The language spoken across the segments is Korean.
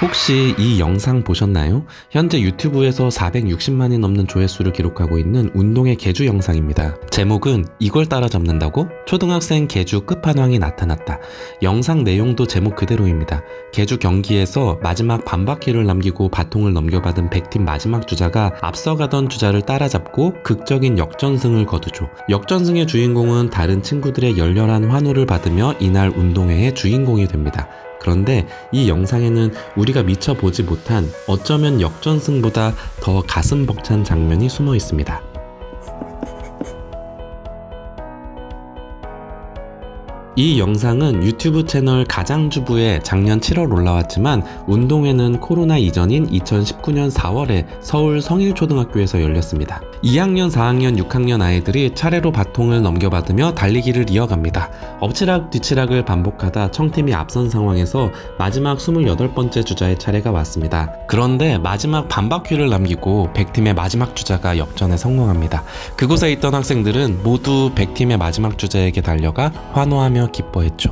혹시 이 영상 보셨나요? 현재 유튜브에서 460만이 넘는 조회수를 기록하고 있는 운동의 개주 영상입니다. 제목은 이걸 따라잡는다고? 초등학생 개주 끝판왕이 나타났다. 영상 내용도 제목 그대로입니다. 개주 경기에서 마지막 반바퀴를 남기고 바통을 넘겨받은 100팀 마지막 주자가 앞서가던 주자를 따라잡고 극적인 역전승을 거두죠. 역전승의 주인공은 다른 친구들의 열렬한 환호를 받으며 이날 운동회의 주인공이 됩니다. 그런데 이 영상에는 우리가 미처 보지 못한 어쩌면 역전승보다 더 가슴 벅찬 장면이 숨어 있습니다. 이 영상은 유튜브 채널 가장주부에 작년 7월 올라왔지만 운동회는 코로나 이전인 2019년 4월에 서울 성일초등학교에서 열렸습니다. 2학년, 4학년, 6학년 아이들이 차례로 바통을 넘겨받으며 달리기를 이어갑니다. 엎치락 뒤치락을 반복하다 청팀이 앞선 상황에서 마지막 28번째 주자의 차례가 왔습니다. 그런데 마지막 반바퀴를 남기고 100팀의 마지막 주자가 역전에 성공합니다. 그곳에 있던 학생들은 모두 100팀의 마지막 주자에게 달려가 환호하며 기뻐했죠.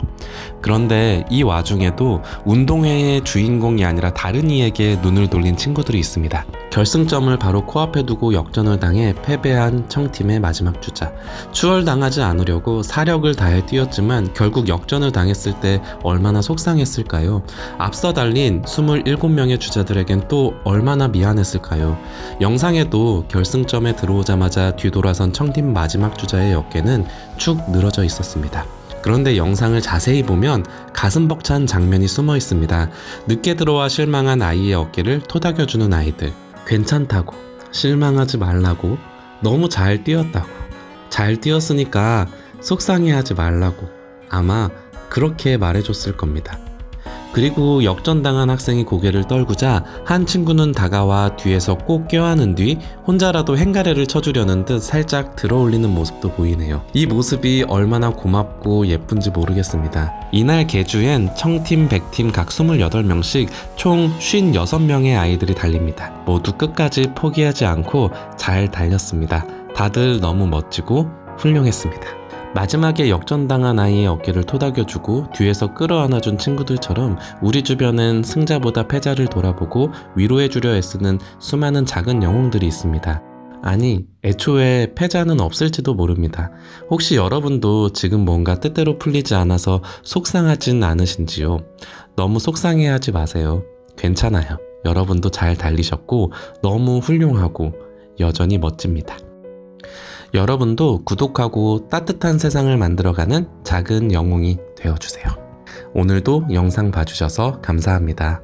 그런데 이 와중에도 운동회의 주인공이 아니라 다른 이에게 눈을 돌린 친구들이 있습니다. 결승점을 바로 코앞에 두고 역전을 당해 패배한 청팀의 마지막 주자. 추월당하지 않으려고 사력을 다해 뛰었지만 결국 역전을 당했을 때 얼마나 속상했을까요? 앞서 달린 27명의 주자들에겐 또 얼마나 미안했을까요? 영상에도 결승점에 들어오자마자 뒤돌아선 청팀 마지막 주자의 어깨는 축 늘어져 있었습니다. 그런데 영상을 자세히 보면 가슴 벅찬 장면이 숨어 있습니다. 늦게 들어와 실망한 아이의 어깨를 토닥여주는 아이들. 괜찮다고, 실망하지 말라고, 너무 잘 뛰었다고, 잘 뛰었으니까 속상해하지 말라고 아마 그렇게 말해줬을 겁니다. 그리고 역전당한 학생이 고개를 떨구자 한 친구는 다가와 뒤에서 꼭 껴안은 뒤 혼자라도 행가래를 쳐주려는 듯 살짝 들어올리는 모습도 보이네요. 이 모습이 얼마나 고맙고 예쁜지 모르겠습니다. 이날 개주엔 청팀, 백팀 각 28명씩 총 56명의 아이들이 달립니다. 모두 끝까지 포기하지 않고 잘 달렸습니다. 다들 너무 멋지고 훌륭했습니다. 마지막에 역전당한 아이의 어깨를 토닥여주고 뒤에서 끌어안아준 친구들처럼 우리 주변엔 승자보다 패자를 돌아보고 위로해주려 애쓰는 수많은 작은 영웅들이 있습니다. 아니, 애초에 패자는 없을지도 모릅니다. 혹시 여러분도 지금 뭔가 뜻대로 풀리지 않아서 속상하진 않으신지요? 너무 속상해 하지 마세요. 괜찮아요. 여러분도 잘 달리셨고 너무 훌륭하고 여전히 멋집니다. 여러분도 구독하고 따뜻한 세상을 만들어가는 작은 영웅이 되어주세요. 오늘도 영상 봐주셔서 감사합니다.